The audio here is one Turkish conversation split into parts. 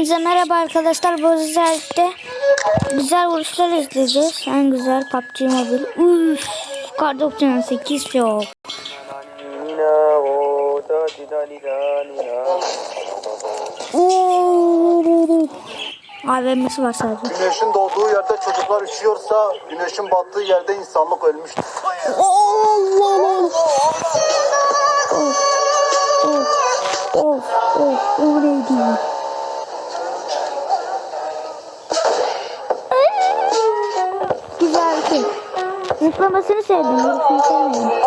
Hepinize merhaba arkadaşlar. Bu özellikle güzel vuruşlar izleyeceğiz. En güzel PUBG Mobile. Üff, Kar 98 çok. AVM'si var sadece. Güneşin doğduğu yerde çocuklar üşüyorsa, güneşin battığı yerde insanlık ölmüştür. Allah Of. Of. Of. Of. O neydi? Zıplamasını sevdim. Vuruşunu sevmedim.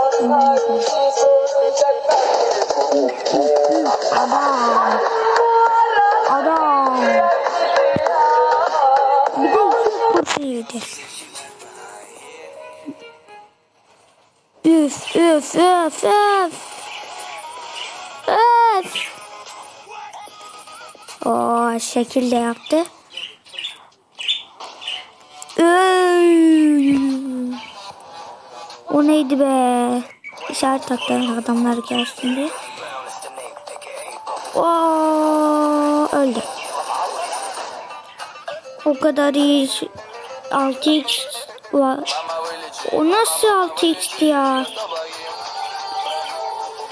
Adam. Adam. Bir de iki kurşun yedi. Üf üf üf üf. Üf. O şekilde yaptı. Üy. O neydi be? İşaret taktı adamlar gelsin diye. Oo, öldü. O kadar iyi. 6x var. O nasıl 6x'ti ya?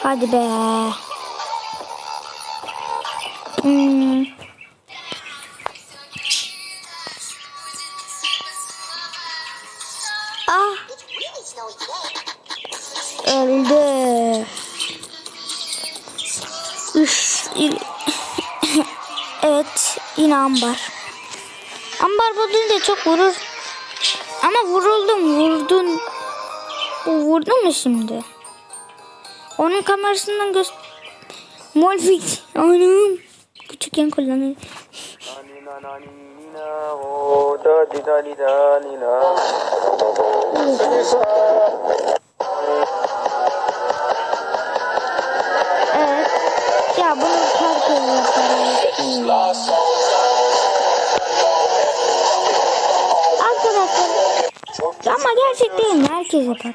Hadi be. Öldü. Üf. evet. Yine ambar. Ambar bulduğunda çok vurur. Ama vuruldum. Vurdun. Bu vurdu mu şimdi? Onun kamerasından göz... Molfix. Anam. Küçükken kullanıyor. Evet. Ya bunu herkes yapar. Arkadaşlar. Ama gerçekten herkes yapar.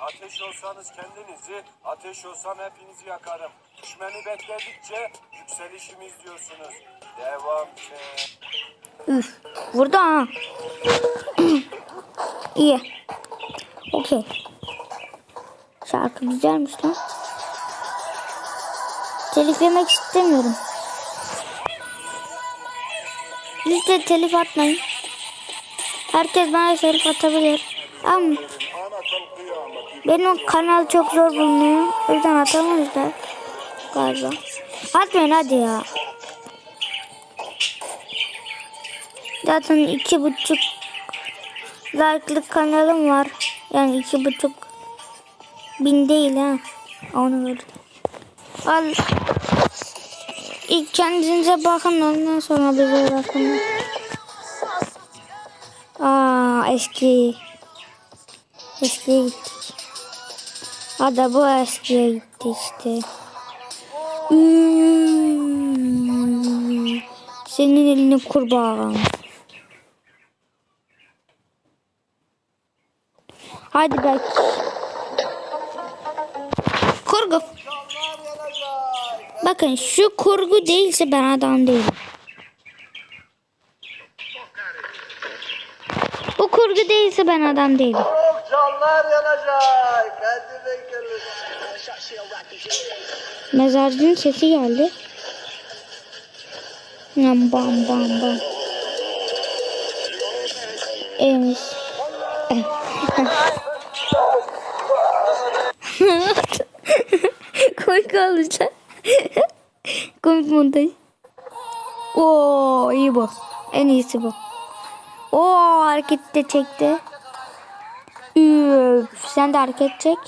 Ateş olsanız kendinizi, ateş olsam hepinizi yakarım. Düşmeni bekledikçe yükselişimiz diyorsunuz. Üf. Vurdu ha. İyi. Okey. Şarkı güzelmiş lan. Telif yemek istemiyorum. Lütfen telif atmayın. Herkes bana telif atabilir. Ama benim kanal çok zor bulunuyor. O yüzden atamazlar. Galiba. Atmayın hadi ya. Zaten iki buçuk like'lık kanalım var. Yani iki buçuk bin değil ha. Onu gördüm. Al. İlk kendinize bakın ondan sonra bize bakın. Aa eski. Eskiye gittik. Hadi bu eskiye gitti işte. Hmm. Senin elini kurbağa. Hadi bak. Kurgu. Bakın şu kurgu değilse ben adam değilim. Bu kurgu değilse ben adam değilim. Canlar yanacak. Hadi bekleyin. Mezarcının sesi geldi. Bam bam bam bam. Evet. Komik olacak. Komik montaj. Oo iyi bu. En iyisi bu. Oo hareket de çekti. Üf, sen de hareket çek.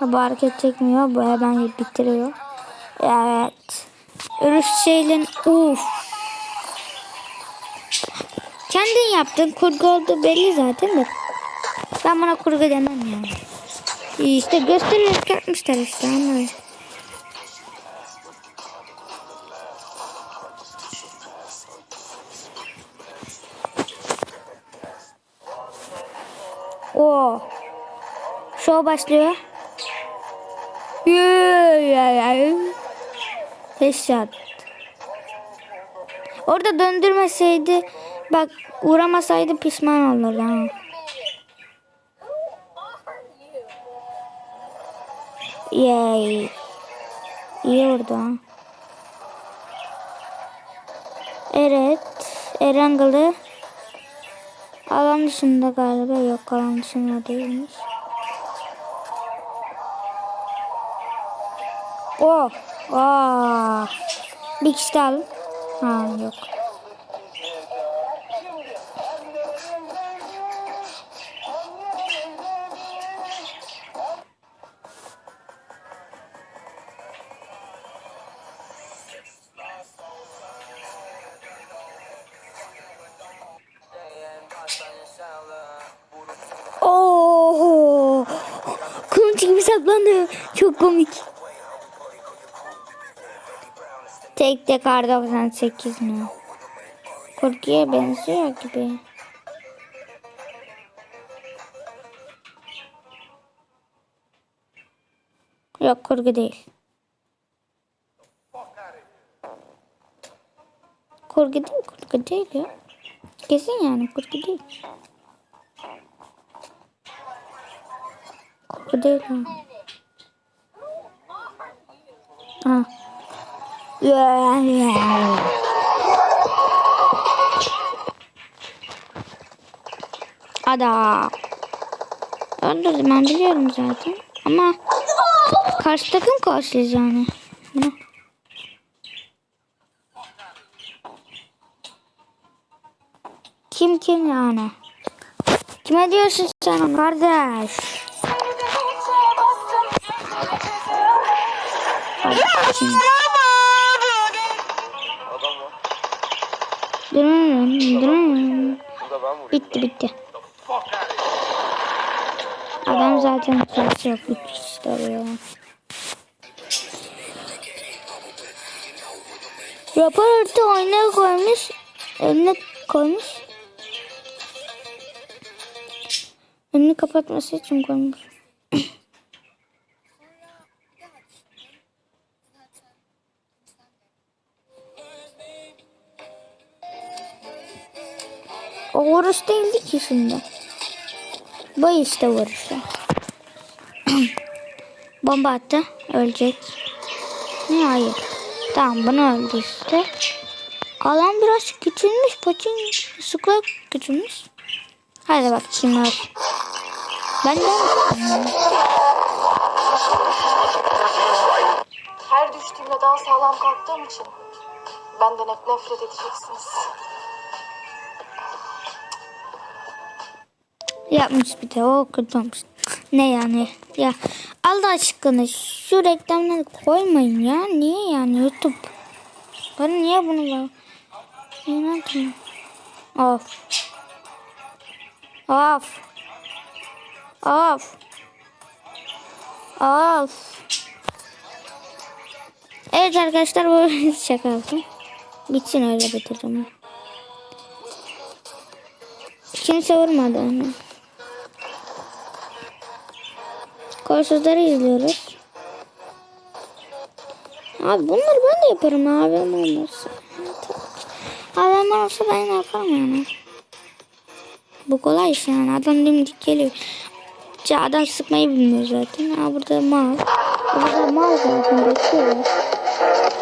Bu hareket çekmiyor. Bu hemen bitiriyor. Evet. Örüş şeylerin uf. Kendin yaptın. Kurgu oldu belli zaten de. Ben buna kurgu demem yani. İşte göstererek yapmışlar işte ama. Oo. Show başlıyor. Headshot. Orada döndürmeseydi bak uğramasaydı pişman olurdu ha. Yay. İyi orada. Evet. Erangalı. Alan dışında galiba. Yok alan dışında değilmiş. Oh. Aa. Bir kişi daha. Ha yok. Saplandı. Çok komik. Tek tek kar 98 mi? Korkuya benziyor gibi. Yok kurgu değil. Kurgu değil, kurgu değil ya. Kesin yani kurgu değil. Kurgu değil. Ha. Ada. Öldürdüm ben biliyorum zaten. Ama karşı takım karşılayacağını. Bunu. Kim kim yani? Kime diyorsun sen kardeş? Var. Dırın, dırın. Bitti bitti. Adam zaten sırası yok. Üç de oraya. Rapor örtü oyuna koymuş. Önüne koymuş. Önünü kapatması için koymuş. O vuruş değildi ki şimdi. Bu işte vuruşu. Bomba attı. Ölecek. Ne hayır. Tamam bunu öldü işte. Alan biraz küçülmüş. Paçin sıkla küçülmüş. Hadi bak kim öl. Ben de Her düştüğümde daha sağlam kalktığım için benden hep nefret edeceksiniz. Yapmış bir de o kötü olmuş. Ne yani? Ya Allah aşkına şu reklamları koymayın ya. Niye yani YouTube? Bana niye bunu var? İnanmıyorum. Of. Of. Of. Of. Evet arkadaşlar bu şaka yaptım. Bitsin öyle bitirdim. Kimse vurmadı onu. Korsuzları izliyoruz. Abi bunları ben de yaparım abim olmazsa. Adam olsa ben yaparım yani. Bu kolay iş yani. Adam dimdik geliyor. Ya adam sıkmayı bilmiyor zaten. Ha burada mal. Burada mal zaten bekliyor.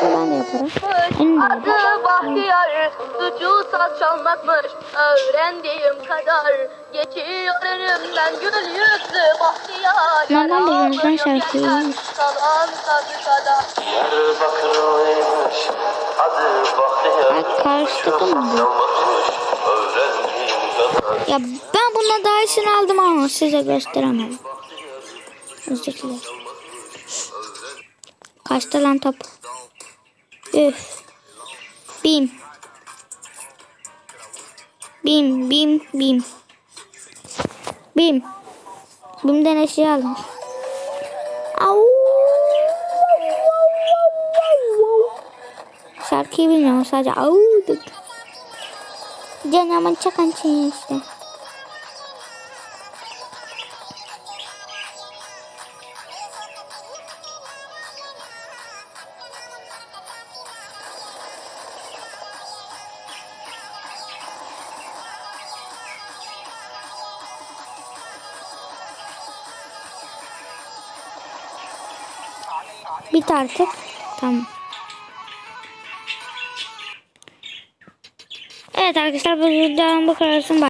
Ben de yaparım. Adı Bahtiyar, suçu saz çalmakmış Öğrendiğim kadar Geçiyor önümden gül yüzlü Bahtiyar Nereden biliyorsunuz lan şarkıyı? Kalan fabrikada Diyarbakır'ıymış. Adı Bahtiyar. Bak karşı takım mı bu? Çalmakmış. Öğrendiğim kadar. Ya ben bununla daha iyisini aldım ama size gösteremem. Özdekiler. Kaçtı lan top? Üf. Bim. Bim bim bim. Bim. Bim'den eşya aldım. Au. Şarkıyı bilmiyorum sadece au. Canımın çakan şey Bit artık. Tamam. Evet arkadaşlar bu videodan bu kadar olsun.